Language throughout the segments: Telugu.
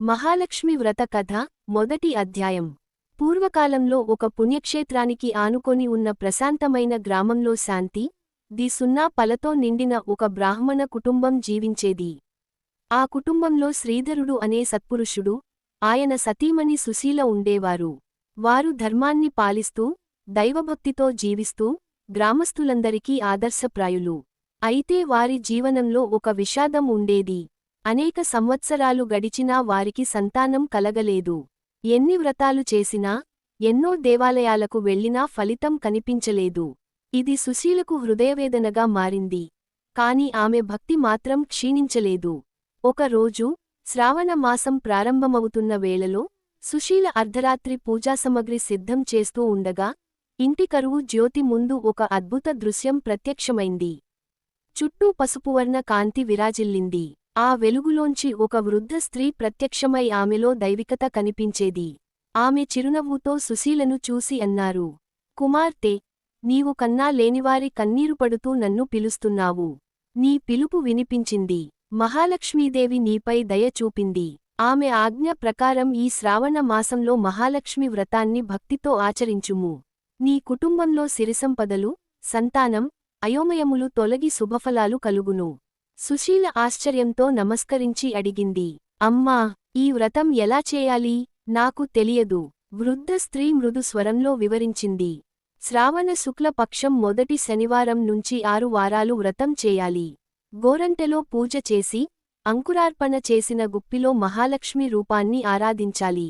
మహాలక్ష్మి వ్రత కథ మొదటి అధ్యాయం. పూర్వకాలంలో ఒక పుణ్యక్షేత్రానికి ఆనుకొని ఉన్న ప్రశాంతమైన గ్రామంలో శాంతి ది సున్నా పలతో నిండిన ఒక బ్రాహ్మణ కుటుంబం జీవించేది. ఆ కుటుంబంలో శ్రీధరుడు అనే సత్పురుషుడు ఆయన సతీమణి సుశీల ఉండేవారు. వారు ధర్మాన్ని పాలిస్తూ దైవభక్తితో జీవిస్తూ గ్రామస్థులందరికీ ఆదర్శప్రాయులు. అయితే వారి జీవనంలో ఒక విషాదం ఉండేది. అనేక సంవత్సరాలు గడిచినా వారికి సంతానం కలగలేదు. ఎన్ని వ్రతాలు చేసినా ఎన్నో దేవాలయాలకు వెళ్ళినా ఫలితం కనిపించలేదు. ఇది సుశీలకు హృదయవేదనగా మారింది. కాని ఆమె భక్తి మాత్రం క్షీణించలేదు. ఒక రోజు శ్రావణ మాసం ప్రారంభమవుతున్న వేళలో సుశీల అర్ధరాత్రి పూజాసమగ్రి సిద్ధం చేస్తూ ఉండగా ఇంటి కరువు జ్యోతి ముందు ఒక అద్భుత దృశ్యం ప్రత్యక్షమైంది. చుట్టూ పసుపువర్ణ కాంతి విరాజిల్లింది. ఆ వెలుగులోంచి ఒక వృద్ధ స్త్రీ ప్రత్యక్షమై ఆమెలో దైవికత కనిపించేది. ఆమె చిరునవ్వుతో సుశీలను చూసి అన్నారు కుమార్తె నీవు కన్నా లేనివారి కన్నీరు పడుతూ నన్ను పిలుస్తున్నావు. నీ పిలుపు వినిపించింది. మహాలక్ష్మీదేవి నీపై దయ చూపింది. ఆమె ఆజ్ఞ ప్రకారం ఈ శ్రావణ మాసంలో మహాలక్ష్మి వ్రతాన్ని భక్తితో ఆచరించుము. నీ కుటుంబంలో సిరిసంపదలు సంతానం అయోమయములు తొలగి శుభఫలాలు కలుగును. సుశీల ఆశ్చర్యంతో నమస్కరించి అడిగింది. అమ్మా ఈ వ్రతం ఎలా చేయాలి? నాకు తెలియదు. వృద్ధ స్త్రీ మృదు స్వరంలో వివరించింది. శ్రావణ శుక్ల పక్షం మొదటి శనివారం నుంచి ఆరు వారాలు వ్రతం చేయాలి. గోరంటెలో పూజ చేసి అంకురార్పణ చేసిన గుప్పిలో మహాలక్ష్మి రూపాన్ని ఆరాధించాలి.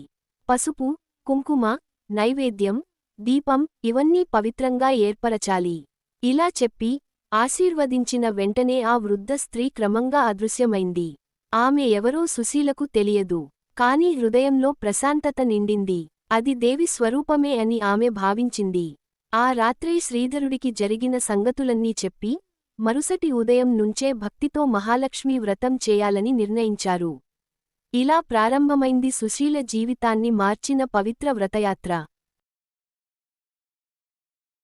పసుపు కుంకుమ నైవేద్యం దీపం ఇవన్నీ పవిత్రంగా ఏర్పరచాలి. ఇలా చెప్పి ఆశీర్వదించిన వెంటనే ఆ వృద్ధ స్త్రీ క్రమంగా అదృశ్యమైంది. ఆమె ఎవరో సుశీలకు తెలియదు. కాని హృదయంలో ప్రశాంతత నిండింది. అది దేవి స్వరూపమే అని ఆమె భావించింది. ఆ రాత్రే శ్రీధరుడికి జరిగిన సంగతులన్నీ చెప్పి మరుసటి ఉదయం నుంచే భక్తితో మహాలక్ష్మీ వ్రతం చేయాలని నిర్ణయించారు. ఇలా ప్రారంభమైంది సుశీల జీవితాన్ని మార్చిన పవిత్ర వ్రతయాత్ర.